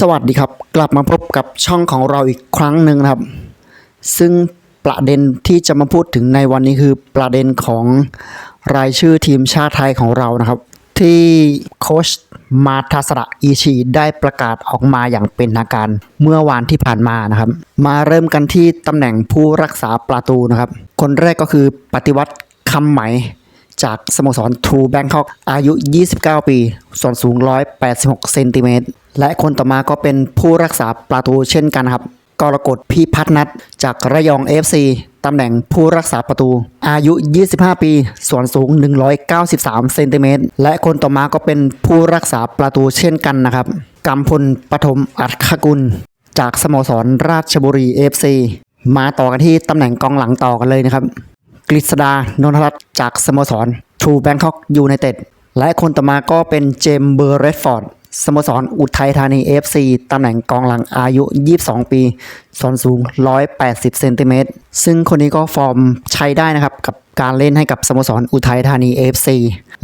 สวัสดีครับกลับมาพบกับช่องของเราอีกครั้งหนึ่งนะครับ ซึ่งประเด็นที่จะมาพูดถึงในวันนี้คือประเด็นของรายชื่อทีมชาติไทยของเรานะครับ ที่โค้ชมาทาสระอีชีได้ประกาศออกมาอย่างเป็นทางการเมื่อวานที่ผ่านมานะครับ มาเริ่มกันที่ตำแหน่งผู้รักษาประตูนะครับ คนแรกก็คือปฏิวัติคำไหม จากสโมสรทรูแบงคอกอายุ 29 ปี ส่วนสูง 186 เซนติเมตร และคนต่อมาก็เป็นผู้รักษาประตูเช่นกันครับ กรกฎพิพัฒนัทจากระยอง FC ตำแหน่งผู้รักษาประตู อายุ 25 ปี ส่วนสูง 193 เซนติเมตร และคนต่อมาก็เป็นผู้รักษาประตูเช่นกันนะครับกำพลปฐมอัคคกุล จากสโมสรราชบุรี FC มาต่อกันที่ตำแหน่งกองหลังต่อกันเลยนะครับ กฤษดานนทรัตน์จากสโมสรทูแบงคอกยูไนเต็ดและคนต่อมาก็เป็นเจมเบอร์เรดฟอร์ดสโมสรอุทัยธานี FC ตำแหน่งกองหลังอายุ 22 ปี ส่วนสูง 180 เซนติเมตร ซึ่งคนนี้ก็ฟอร์มใช้ได้นะครับ กับการเล่นให้กับสโมสรอุทัยธานี FC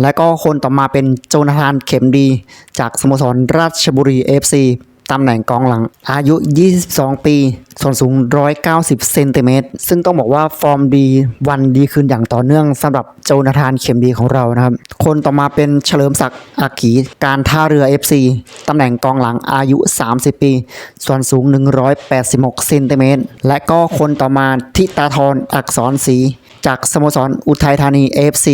และก็คนต่อมาเป็นโจนาธานเข็มดี จากสโมสรราชบุรี FC ตำแหน่งกองหลัง อายุ 22 ปี ส่วนสูง 190 เซนติเมตร ซึ่งต้องบอกว่าฟอร์มดีวันดีคืนอย่างต่อเนื่องสำหรับโจนาธานเข็มดีของเรานะครับ คนต่อมาเป็นเฉลิมศักดิ์อากีการท่าเรือ FC ตำแหน่งกองหลังอายุ 30 ปี ส่วนสูง 186 เซนติเมตร และก็คนต่อมาทิตาธรอักษรศรีจากสโมสรอุทัยธานี FC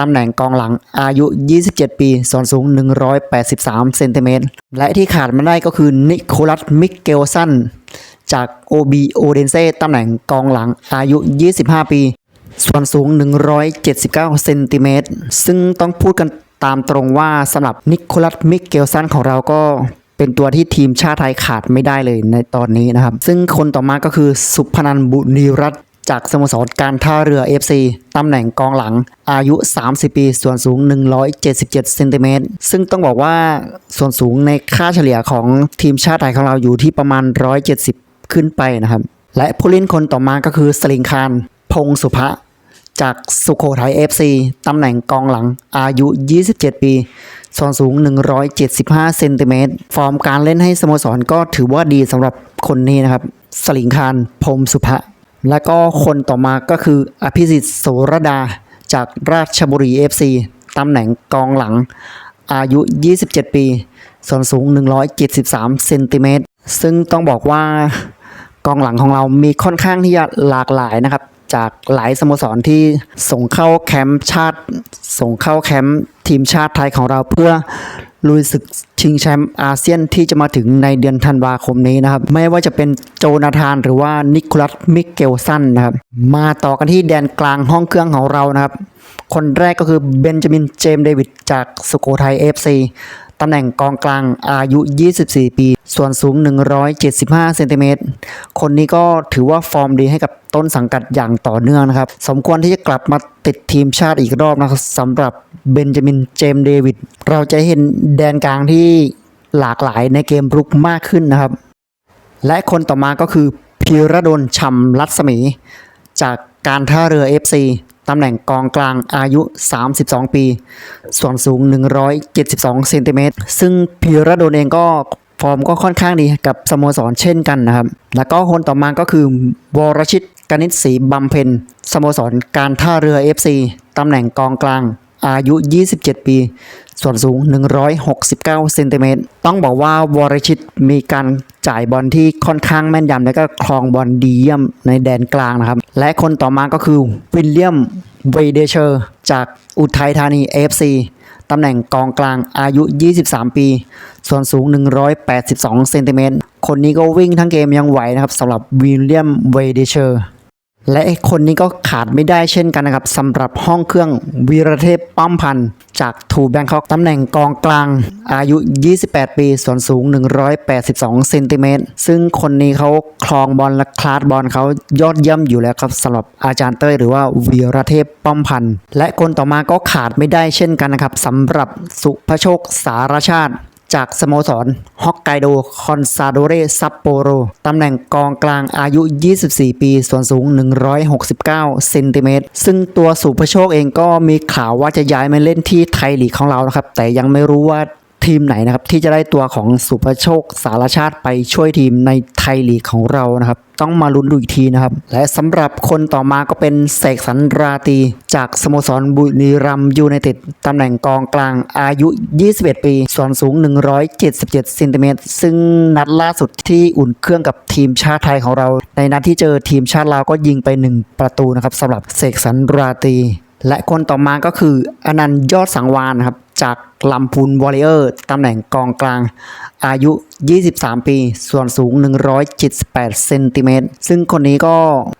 ตำแหน่งกองหลังอายุ 27 ปี ส่วนสูง 183 เซนติเมตร และที่ขาดไม่ได้ก็คือนิโคลัส มิเกลสัน จาก OB โอเดนเซ่ตำแหน่งกองหลังอายุ 25 ปี ส่วนสูง 179 เซนติเมตร ซึ่งต้องพูดกันตามตรงว่าสำหรับนิโคลัส มิเกลสันของเราก็เป็นตัวที่ทีมชาติไทยขาดไม่ได้เลยในตอนนี้นะครับ ซึ่งคนต่อมาก็คือสุพนันบุรีรัตน์ จากสโมสรการท่าเรือ FC ตำแหน่งกองหลังอายุ 30 ปี ส่วนสูง 177เซนติเมตรซึ่งต้องบอกว่าส่วนสูงในค่าเฉลี่ยของทีมชาติไทยของเราอยู่ที่ประมาณ 170 ขึ้นไปนะครับ และผู้เล่นคนต่อมาก็คือสลิงคารพงสุภะจากสุโขทัย FC ตำแหน่งกองหลังอายุ 27 ปี ส่วนสูง 175 เซนติเมตร ฟอร์มการเล่นให้สโมสรก็ถือว่าดีสำหรับคนนี้นะครับ สลิงคารพรมสุภะ และก็คนต่อมาก็คืออภิสิทธิ์โสรดาจากราชบุรี FC ตำแหน่งกองหลัง อายุ 27 ปี ส่วนสูง 173 เซนติเมตร ซึ่งต้องบอกว่ากองหลังของเรามีค่อนข้างที่จะหลากหลายนะครับ จากหลายสโมสรที่ส่งเข้าแคมป์ชาติ ส่งเข้าแคมป์ทีมชาติไทยของเราเพื่อ ลุยศึกชิงแชมป์อาเซียนที่จะมาถึงในเดือนธันวาคมนี้นะครับ ไม่ว่าจะเป็นโจนาธานหรือว่านิโคลัสมิเกลสันนะครับ มาต่อกันที่แดนกลางห้องเครื่องของเรานะครับ คนแรกก็คือเบนจามินเจมส์เดวิดจากสุโขทัย FC ตำแหน่งกองกลางอายุ 24 ปี ส่วนสูง 175เซนติเมตรคนนี้ก็ถือว่าฟอร์มดีให้กับต้นสังกัดอย่างต่อเนื่องนะครับ สมควรที่จะกลับมาติดทีมชาติอีกรอบนะครับสำหรับเบนจามินเจมส์เดวิดเราจะเห็นแดนกลางที่หลากหลายในเกมรุกมากขึ้นนะครับ และคนต่อมาก็คือพีระดลชำรัศมี จากการท่าเรือ FC ตำแหน่งกองกลางอายุ 32 ปี ส่วนสูง 172 เซนติเมตร ซึ่งพีระดลเองก็ ฟอร์มก็ค่อนข้างดีกับสโมสรเช่นกันนะครับ แล้วก็คนต่อมาก็คือวรชิตกนิษฐ์ศรีบำเพ็ญสโมสรการท่าเรือ FC ตำแหน่งกองกลางอายุ 27 ปี ส่วนสูง 169 เซนติเมตร ต้องบอกว่าวรชิตมีการจ่ายบอลที่ค่อนข้างแม่นยำและก็ครองบอลดีเยี่ยมในแดนกลางนะครับ และคนต่อมาก็คือวิลเลียมเวเดเชอร์ จากอุทัยธานี FC ตำแหน่งกองกลางอายุ 23 ปี ส่วนสูง 182 เซนติเมตร คนนี้ก็วิ่งทั้งเกมยังไหวนะครับสำหรับวิลเลียมเวเดเชอร์ และคนนี้ก็ขาดไม่ได้เช่นกันนะครับสำหรับห้องเครื่องวีรเทพป้อมพันธ์จากทูแบงคอกตำแหน่งกองกลางอายุ 28 ปี ส่วนสูง 182เซนติเมตรซึ่งคนนี้เขาคลองบอลและคลาดบอลเขายอดเยี่ยมอยู่แล้วครับสำหรับอาจารย์เต้ยหรือว่าวีรเทพป้อมพันธ์และคนต่อมาก็ขาดไม่ได้เช่นกันนะครับสำหรับสุภโชคสารชาติ จากสโมสรฮอกไกโดคอนซาโดเรซัปโปโรตำแหน่งกองกลางอายุ 24 ปี ส่วนสูง 169 เซนติเมตร ซึ่งตัวสุภโชคเองก็มีข่าวว่าจะย้ายมาเล่นที่ไทยลีกของเรานะครับ แต่ยังไม่รู้ว่า ทีมไหนนะครับที่จะได้ตัวของสุภโชคสารชาติไปช่วยทีมในไทยลีกของเรานะครับ ต้องมาลุ้นดูอีกทีนะครับ และสำหรับคนต่อมาก็เป็นเสกสรรราตีจากสโมสรบุรีรัมยูไนเต็ดตำแหน่งกองกลางอายุ 21 ปี ส่วนสูง 177เซนติเมตรซึ่งนัดล่าสุดที่อุ่นเครื่องกับทีมชาติไทยของเรา ในนัดที่เจอทีมชาติลาวก็ยิงไป 1 ประตูนะครับสำหรับเสกสรรราตีและคนต่อมาก็คืออนันต์ยอดสังวานครับ จากลำพูนวอริเออร์ตำแหน่งกองกลาง อายุ 23 ปี ส่วนสูง 178 เซนติเมตร ซึ่งคนนี้ก็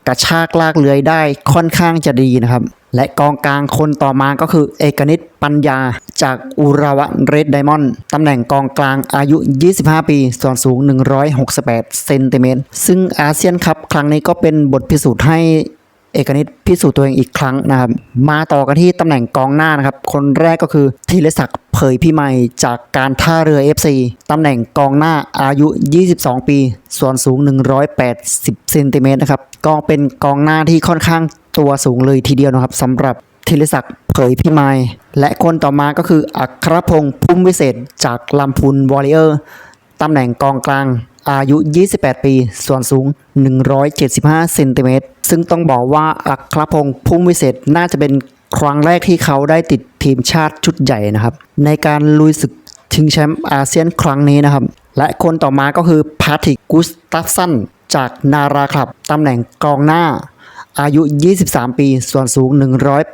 กระชากลากเลื้อยได้ค่อนข้างจะดีนะครับ และกองกลางคนต่อมาก็คือเอกนิตปัญญาจากอุราวะเรดไดมอนด์ตำแหน่งกองกลางอายุ 25 ปี ส่วนสูง 168 เซนติเมตร ซึ่งอาเซียนคัพครั้งนี้ก็เป็นบทพิสูจน์ให้ เอกนิตพิสูจน์ตัวเองอีกครั้งนะครับ มาต่อกันที่ตำแหน่งกองหน้านะครับ คนแรกก็คือธีรศักดิ์เผยพิไมยจากการท่าเรือ FC ตำแหน่งกองหน้าอายุ 22 ปี ส่วนสูง 180เซนติเมตรนะครับก็เป็นกองหน้าที่ค่อนข้างตัวสูงเลยทีเดียวนะครับสำหรับธีรศักดิ์เผยพิไมยและคนต่อมาก็คืออัครพงษ์พุ่มวิเศษจากลำพูนวอริเออร์ ตำแหน่งกองกลาง อายุ 28 ปี ส่วนสูง 175 เซนติเมตร ซึ่งต้องบอกว่าอัครพงษ์พุ่มวิเศษน่าจะเป็นครั้งแรกที่เขาได้ติดทีมชาติชุดใหญ่นะครับ ในการลุยศึกชิงแชมป์อาเซียนครั้งนี้นะครับ และคนต่อมาก็คือพาทิกกุสตัฟสันจากนาราคลับตำแหน่งกองหน้า อายุ 23 ปี ส่วนสูง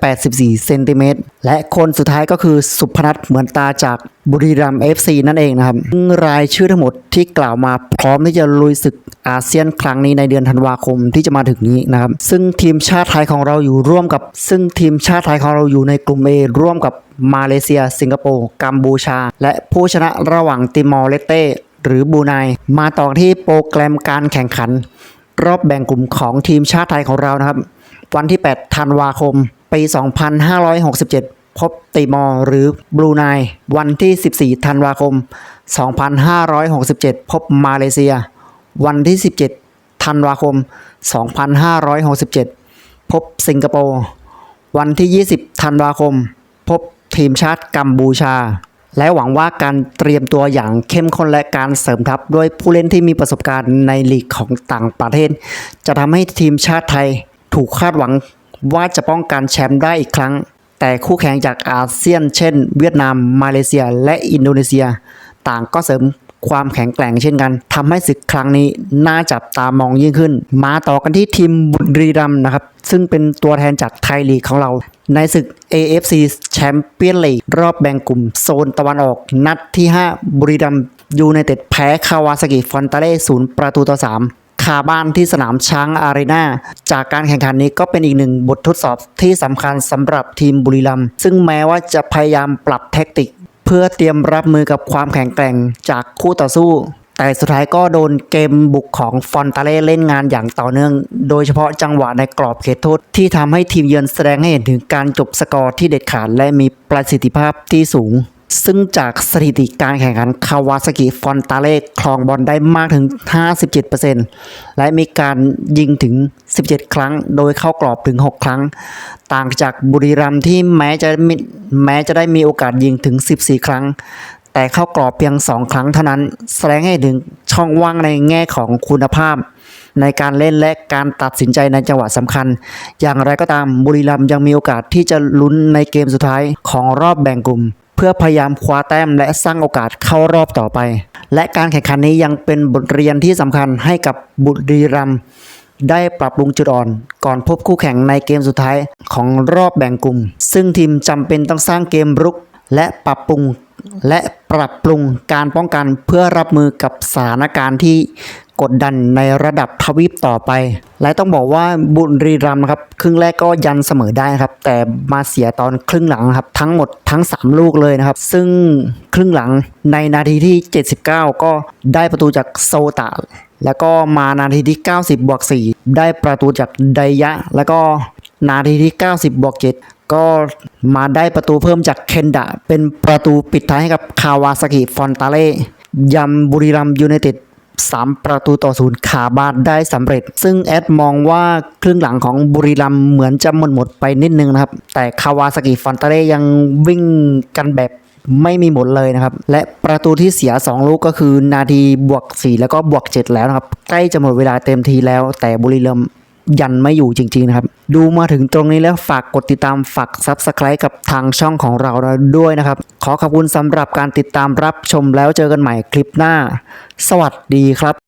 184 เซนติเมตร และคนสุดท้ายก็คือสุพนัทเหมือนตาจากบุรีรัมย์ FC นั่นเองนะครับซึ่งรายชื่อทั้งหมดที่กล่าวมาพร้อมที่จะลุยศึกอาเซียนครั้งนี้ในเดือนธันวาคมที่จะมาถึงนี้นะครับ ซึ่งทีมชาติไทยของเราอยู่ร่วมกับ ซึ่งทีมชาติไทยของเราอยู่ในกลุ่ม A ร่วมกับมาเลเซีย สิงคโปร์ กัมพูชา และผู้ชนะระหว่างติมอร์เลสเต้หรือบูไนมาต่อที่โปรแกรมการแข่งขัน รอบแบ่งกลุ่มของทีมชาติไทยของเรานะครับ วันที่ 8 ธันวาคม ปี 2567 พบติมอร์หรือบรูไนวันที่ 14 ธันวาคม 2567 พบมาเลเซีย วันที่ 17 ธันวาคม 2567 พบสิงคโปร์ วันที่ 20 ธันวาคม พบทีมชาติกัมพูชา และหวังว่าการเตรียมตัวอย่างเข้มข้นและการเสริมทัพด้วยผู้เล่นที่มีประสบการณ์ในลีกของต่างประเทศ จะทำให้ทีมชาติไทยถูกคาดหวังว่าจะป้องกันแชมป์ได้อีกครั้ง แต่คู่แข่งจากอาเซียน เช่น เวียดนาม มาเลเซีย และอินโดนีเซีย ต่างก็เสริม ความแข็งแกร่งเช่นกันทำให้ศึกครั้งนี้น่าจับตามองยิ่งขึ้น มาต่อกันที่ทีมบุรีรัมย์นะครับ ซึ่งเป็นตัวแทนจากไทยลีกของเรา ในศึก AFC แชมเปี้ยนลีกรอบแบ่งกลุ่มโซนตะวันออก นัดที่ 5 บุรีรัมย์ยูไนเต็ดแพ้คาวาซากิฟอนตาเล่ศูนย์ประตูต่อ3คาบ้านที่สนามช้างอารีนาจากการแข่งขันนี้ก็เป็นอีกหนึ่งบททดสอบที่สำคัญสำหรับทีมบุรีรัมย์ซึ่งแม้ว่าจะพยายามปรับแท็กติก เพื่อเตรียมรับมือกับความแข็งแกร่งจากคู่ต่อสู้ แต่สุดท้ายก็โดนเกมบุกของฟอนตาเล่เล่นงานอย่างต่อเนื่อง โดยเฉพาะจังหวะในกรอบเขตโทษที่ทำให้ทีมเยือนแสดงให้เห็นถึงการจบสกอร์ที่เด็ดขาดและมีประสิทธิภาพที่สูง ซึ่งจากสถิติการแข่งขันคาวาซากิฟอนตาเล่ครองบอลได้มากถึง 57%และมีการยิงถึง 17 ครั้ง โดยเข้ากรอบถึง 6 ครั้ง ต่างจากบุรีรัมย์ที่แม้จะแม้จะได้มีโอกาสยิงถึง 14 ครั้ง แต่เข้ากรอบเพียง 2 ครั้งเท่านั้น แสดงให้ถึงช่องว่างในแง่ของคุณภาพในการเล่นและการตัดสินใจในจังหวะสำคัญ อย่างไรก็ตามบุรีรัมย์ยังมีโอกาสที่จะลุ้นในเกมสุดท้ายของรอบแบ่งกลุ่ม พื่อพยายามคว้าแต้มและสร้างโอกาสเข้ารอบต่อไป และการแข่งขันนี้ยังเป็นบทเรียนที่สำคัญให้กับบุรีรัมย์ได้ปรับปรุงจุดอ่อน ก่อนพบคู่แข่งในเกมสุดท้ายของรอบแบ่งกลุ่ม ซึ่งทีมจำเป็นต้องสร้างเกมรุก และปรับปรุงและปรับปรุงการป้องกันเพื่อรับมือกับสถานการณ์ที่ กดดันในระดับทวีปต่อไป และต้องบอกว่าบุรีรัมย์นะครับครึ่งแรกก็ยันเสมอได้ครับ แต่มาเสียตอนครึ่งหลังครับ ทั้งหมดทั้ง 3 ลูกเลยนะครับ ซึ่งครึ่งหลังในนาทีที่ 79 ก็ได้ประตูจากโซตะแล้วก็มานาทีที่ 90บวก4ได้ประตูจากไดยะ แล้วก็นาทีที่ 90บวก7ก็มาได้ประตูเพิ่มจากเคนดะ เป็นประตูปิดท้ายให้กับคาวาซากิฟอนตาเล่ยำบุรีรัมย์ยูไนเต็ด 3 ประตูต่อศูนย์ขาบาดได้สำเร็จ ซึ่งแอดมองว่าครึ่งหลังของบุรีรัมเหมือนจะหมดหมดไปนิดนึงนะครับ แต่คาวาสกิฟันตเร่ยังวิ่งกันแบบไม่มีหมดเลยนะครับ และประตูที่เสีย 2 ลูกก็คือนาทีบวก 4 แล้วก็บวก 7 แล้วนะครับ ใกล้จะหมดเวลาเต็มทีแล้วแต่บุรีรัม ยันไม่อยู่จริงๆนะครับ ดูมาถึงตรงนี้แล้วฝากกดติดตามฝาก Subscribe กับทางช่องของเราด้วยนะครับ ขอขอบคุณสำหรับการติดตามรับชมแล้วเจอกันใหม่คลิปหน้า สวัสดีครับ